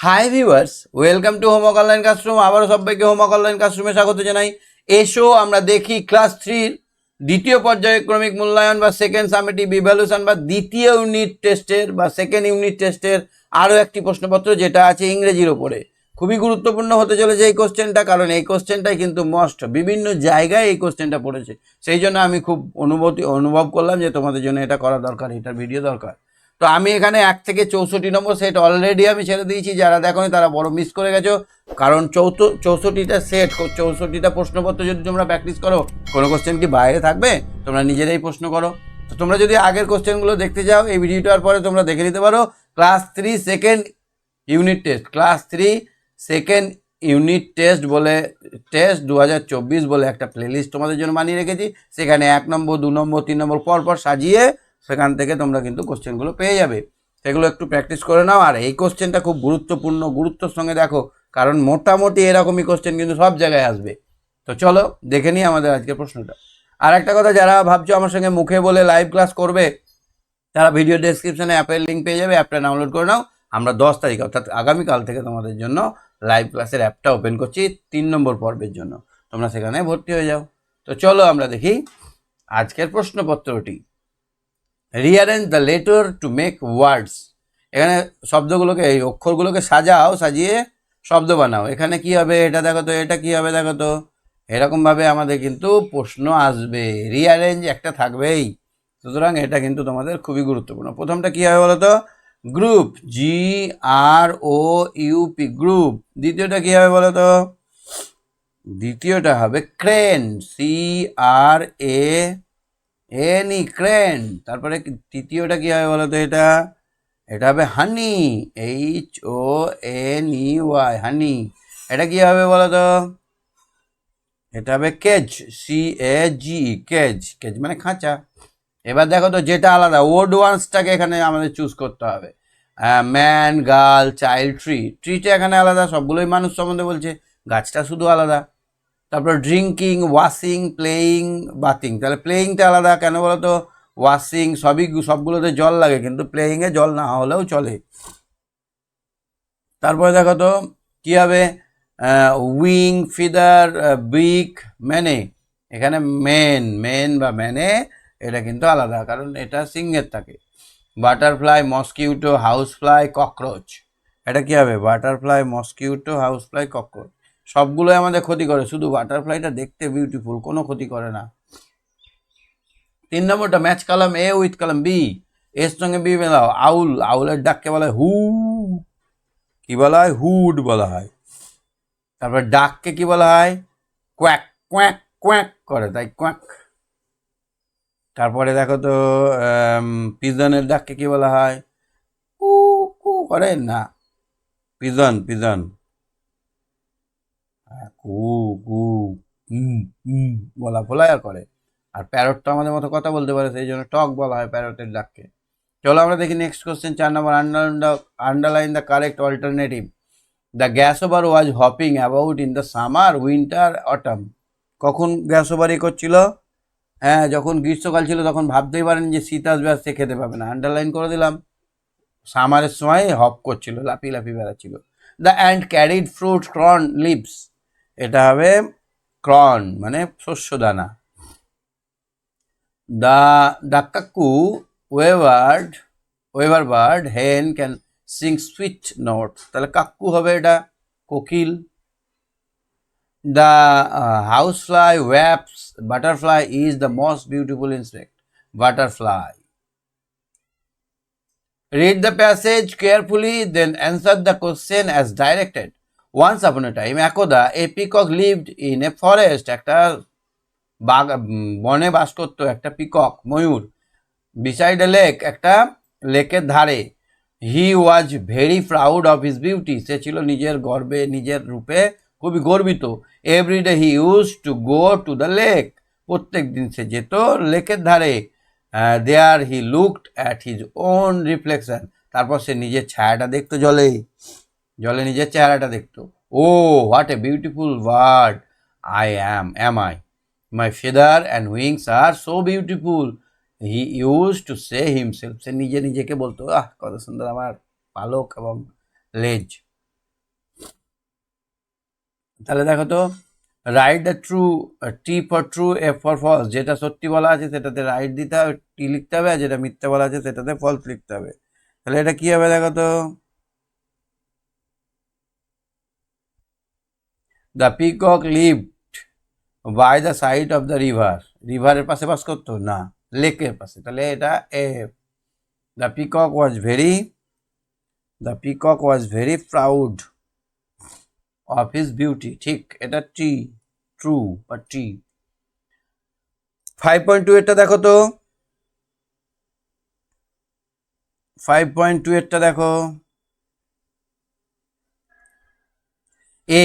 Hi viewers welcome to homework online classroom আবারও সবাইকে homework online ক্লাসরুমে স্বাগত জানাই। এসো আমরা দেখি ক্লাস থ্রির দ্বিতীয় পর্যায়ক্রমিক মূল্যায়ন বা সেকেন্ড সামেটিভ ইভ্যালুয়েশন বা দ্বিতীয় ইউনিট টেস্টের বা সেকেন্ড ইউনিট টেস্টের আরও একটি প্রশ্নপত্র যেটা আছে ইংরেজির ওপরে খুবই গুরুত্বপূর্ণ হতে চলেছে এই কোশ্চেনটা কারণ এই কোশ্চেনটাই কিন্তু মস্ট বিভিন্ন জায়গায় এই কোশ্চেনটা পড়েছে। সেই জন্য আমি খুব অনুভূতি, অনুভব করলাম যে তোমাদের জন্য এটা করা দরকার এটার ভিডিও দরকার। তো আমি এখানে এক থেকে চৌষট্টি নম্বর সেট অলরেডি আমি ছেড়ে দিয়েছি। যারা দেখোনি তারা বড় মিস করে গেছো। কারণ চৌথ চৌষট্টিটা সেট চৌষট্টিটা প্রশ্নপত্র যদি তোমরা প্র্যাকটিস করো, কোনো কোশ্চেন কি বাইরে থাকবে? তোমরা নিজেরাই প্রশ্ন করো। তো তোমরা যদি আগের কোশ্চেনগুলো দেখতে চাও এই ভিডিওটার পরে তোমরা দেখে নিতে পারো class three second unit test class three second unit test বলে টেস্ট দু হাজার চব্বিশ বলে একটা প্লেলিস্ট তোমাদের জন্য বানিয়ে রেখেছি। সেখানে এক নম্বর, দু নম্বর, তিন নম্বর পর পর সাজিয়ে সেখান থেকে তোমরা কিন্তু কোশ্চেনগুলো পেয়ে যাবে। সেগুলো একটু প্র্যাকটিস করে নাও। আর এই কোশ্চেনটা খুব গুরুত্বপূর্ণ, গুরুত্বর সঙ্গে দেখো, কারণ মোটামুটি এরকমই কোশ্চেন কিন্তু সব জায়গায় আসবে। তো চলো, দেখে নিই আমাদের আজকের প্রশ্নটা। আর একটা কথা, যারা ভাবছ আমার সঙ্গে মুখে বলে লাইভ ক্লাস করবে, তারা ভিডিও ডেসক্রিপশনে অ্যাপের লিঙ্ক পেয়ে যাবে অ্যাপটা ডাউনলোড করে নাও। আমরা দশ তারিখ, অর্থাৎ আগামীকাল থেকে তোমাদের জন্য লাইভ ক্লাসের অ্যাপটা ওপেন করছি তিন নম্বর পর্বের জন্য। তোমরা সেখানে ভর্তি হয়ে যাও। তো চলো আমরা দেখি আজকের প্রশ্নপত্রটি। Rearrange the letter to make words এখানে শব্দগুলোকে, এই অক্ষরগুলোকে সাজাও, সাজিয়ে শব্দ বানাও। এখানে কি হবে? এটা দেখো তো, এটা কি হবে দেখো তো। এরকমভাবে আমাদের কিন্তু প্রশ্ন আসবে। রিয়ারেঞ্জ একটা থাকবেই। সুতরাং এটা কিন্তু তোমাদের খুবই গুরুত্বপূর্ণ। প্রথমটা কী হবে বলো তো? Group G R O U P group দ্বিতীয়টা কী হবে বলো তো? দ্বিতীয়টা হবে crane C R A N E crane তারপরে তৃতীয়টা কি হবে বলো তো এটা? এটা হবে honey H O N E Y honey এটা কি হবে বলো তো এটা হবে cage C A G cage cage মানে খাঁচা। এবার দেখো তো যেটা আলাদা ওড ওয়ান্সটাকে এখানে আমাদের চুজ করতে হবে। ম্যান গার্ল চাইল্ড ট্রি ট্রিটা এখানে আলাদা, সবগুলোই মানুষ সম্বন্ধে বলছে। গাছটা শুধু আলাদা। তারপর ড্রিঙ্কিং ওয়াশিং প্লেয়িং বাথিং তাহলে প্লেয়িংটা আলাদা, কেন বলো তো ওয়াশিং সবই সবগুলোতে জল লাগে, কিন্তু প্লেয়িংয়ে জল না হলেও চলে। তারপরে দেখো তো, কী হবে? উইং ফিদার বিক ম্যানে এখানে মেন মেন বা ম্যানে এটা কিন্তু আলাদা, কারণ এটা সিংহের থাকে। Butterfly mosquito house fly cockroach এটা কী হবে? Butterfly mosquito house fly cockroach সবগুলোই আমাদের ক্ষতি করে। শুধু বাটারফ্লাইটা দেখতে বিউটিফুল কোনো ক্ষতি করে না। তিন নম্বরটা match column A with column B এর সঙ্গে বি মেলাও। আউল, আউলের ডাককে বলা হয় হু কি বলা হয়? হুড বলা হয়। তারপর ডাককে কি বলা হয়? কোয়াক কোয়াক কোয়াক করে, তাই কোয়াক তারপরে দেখো তো পিজনের ডাককে কি বলা হয়? কু কু করে? না। Pigeon pigeon. কু কু হুম হুম বলা করে। আর প্যারটটা আমাদের মতো কথা বলতে পারে, সেই জন্য টক বলা হয় প্যারটের ডাককে। চলো আমরা দেখি নেক্সট কোশ্চেন চার নম্বর underline the underline the correct alternative the grasshopper was hopping about in the summer winter autumn কখন গ্যাস ওভারই করছিল? হ্যাঁ যখন গ্রীষ্মকাল ছিল, তখন ভাবতেই পারেন যে শীত আসবে আর সে খেতে পাবে না। আন্ডারলাইন করে দিলাম। সামারের সময় হপ করছিল লাফি লাফি বেড়াচ্ছিল। The ant carried fruit corn leaves এটা হবে ক্রন মানে শস্য দানা the cuckoo weaverbird weaver bird hen can sing sweet note. তাহলে কাক্কু হবে এটা কোকিল। The house fly wasps butterfly is the most beautiful insect butterfly. Read the passage carefully, then answer the question as directed. Once upon a time একদা a peacock lived in a forest একটা বাগ, বনে বাস করতো একটা peacock ময়ূর। Beside a lake একটা লেকের ধারে। He was very proud of his beauty সে ছিল নিজের গর্বে, নিজের রূপে খুবই গর্বিত। Every day he use to go to the lake প্রত্যেক দিন সে যেত লেকের ধারে। There he looked at his own reflection তারপর সে নিজের ছায়াটা দেখতো জলে। জলে নিজের চেহারাটা দেখতো। ও what a beautiful word I am am I my feather and wings are so beautiful he use to say himself সে নিজে নিজেকে বলতো, আহ, কত সুন্দর আমার পালক এবং লেজ। তাহলে দেখো তো write the true T for true F for false যেটা সত্যি বলা আছে সেটাতে রাইট দিতে হবে টি লিখতে হবে, আর যেটা মিথ্যা বলা আছে সেটাতে ফলস লিখতে হবে। তাহলে এটা কী হবে দেখো তো? The peacock lived by the side of the river রিভারের পাশে বাস করতো? না। লেকের পাশে। তাহলে এটা F the peacock was very the peacock was very proud of his beauty ঠিক, এটা টি ট্রু বা টি ফাইভ পয়েন্ট টু এরটা দেখো তো। ফাইভ পয়েন্ট টু এরটা দেখো। A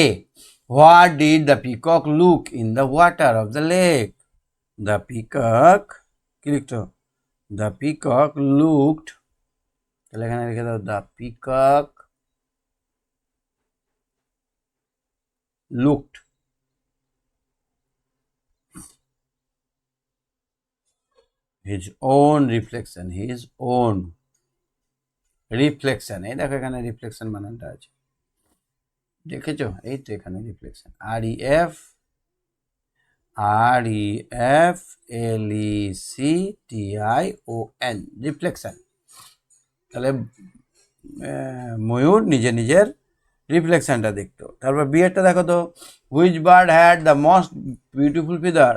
look in the water of the lake the peacock কি লিখতো দ্য পিকক লুকড তাহলে এখানে লিখে দাও the peacock looked. His own reflection, his own reflection এই দেখো এখানে রিফ্লেকশন বানানটা আছে। দেখেছ? এই তো এখানে reflection R E F R E F L E C T I O N reflection তাহলে ময়ূর নিজে নিজের রিফ্লেকশনটা দেখতো। তারপর বিয়েরটা দেখো তো which bird had the most beautiful feather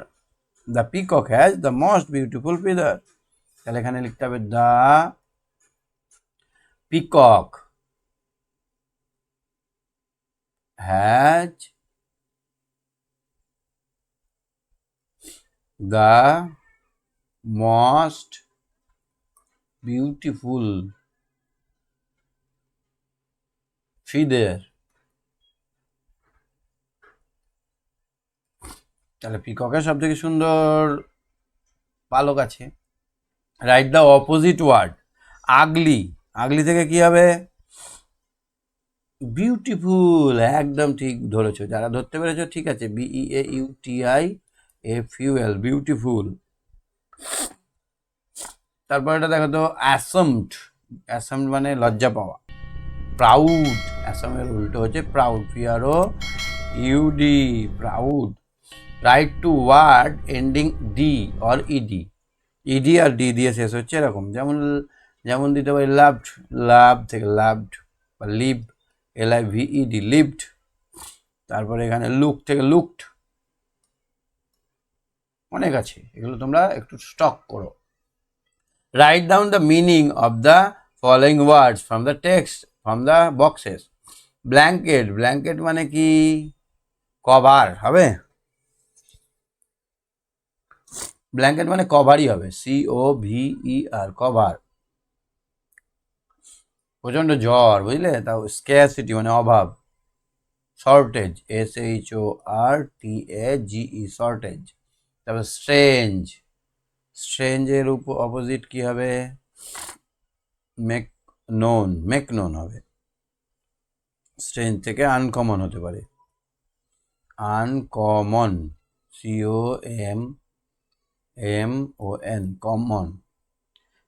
the peacock has the most beautiful feather তাহলে এখানে লিখতে হবে the peacock has the most beautiful feather তাহলে পিককের সব থেকে সুন্দর পালক আছে। Write the opposite word ugly ugly থেকে কি হবে? বিউটিফুল একদম ঠিক ধরেছো। যারা ধরতে পেরেছ, ঠিক আছে। B E A U T I F U L beautiful তারপর এটা দেখো তো অ্যাসমড অ্যাসমড মানে লজ্জা পাওয়া। প্রাউড অ্যাসামের উল্টো হচ্ছে proud P R O U D proud write two word ending D or ED ED R D দিয়ে শেষ হচ্ছে এরকম। যেমন যেমন দিতে পারি লাভড লাভ থেকে লাভড বা live L I V E D lived তারপরে এখানে লুক থেকে লুকড অনেক আছে এগুলো তোমরা একটু স্টক করো write down the meaning of the following words from the text from the boxes blanket blanket মানে কি কভার হবে ব্ল্যাঙ্কেট মানে কভারই হবে C O V E R cover প্রচণ্ড জ্বর, বুঝলে? তাও স্ক্যাসিটি মানে অভাব। Shortage S H O R T A G E shortage তারপর স্ট্রেঞ্জ স্ট্রেঞ্জের উপ অপোজিট কি হবে? মেক নোন মেক নোন হবে। স্ট্রেঞ্জ থেকে আনকমন হতে পারে। Uncommon C O M M O N common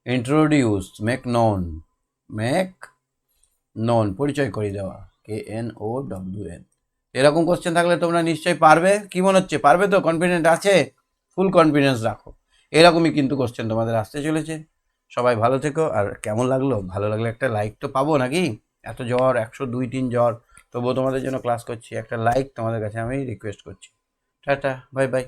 introduce make known make known, পরিচয় করে দেওয়া, K N O W N. এরকম কোশ্চেন থাকলে তোমরা নিশ্চয়ই পারবে। কি মনে হচ্ছে? পারবে তো? কনফিডেন্ট আছে? ফুল কনফিডেন্স রাখো। এরকমই কিন্তু কোশ্চেন তোমাদের আসতে চলেছে। সবাই ভালো থেকো। আর কেমন লাগল? ভালো লাগলে একটা লাইক তো পাবো নাকি? এত জ্বর, একশো দুই, তিন জ্বর। তবুও তোমাদের জন্য ক্লাস করছি। একটা লাইক তোমাদের কাছে আমি রিকোয়েস্ট করছি। Tata bye bye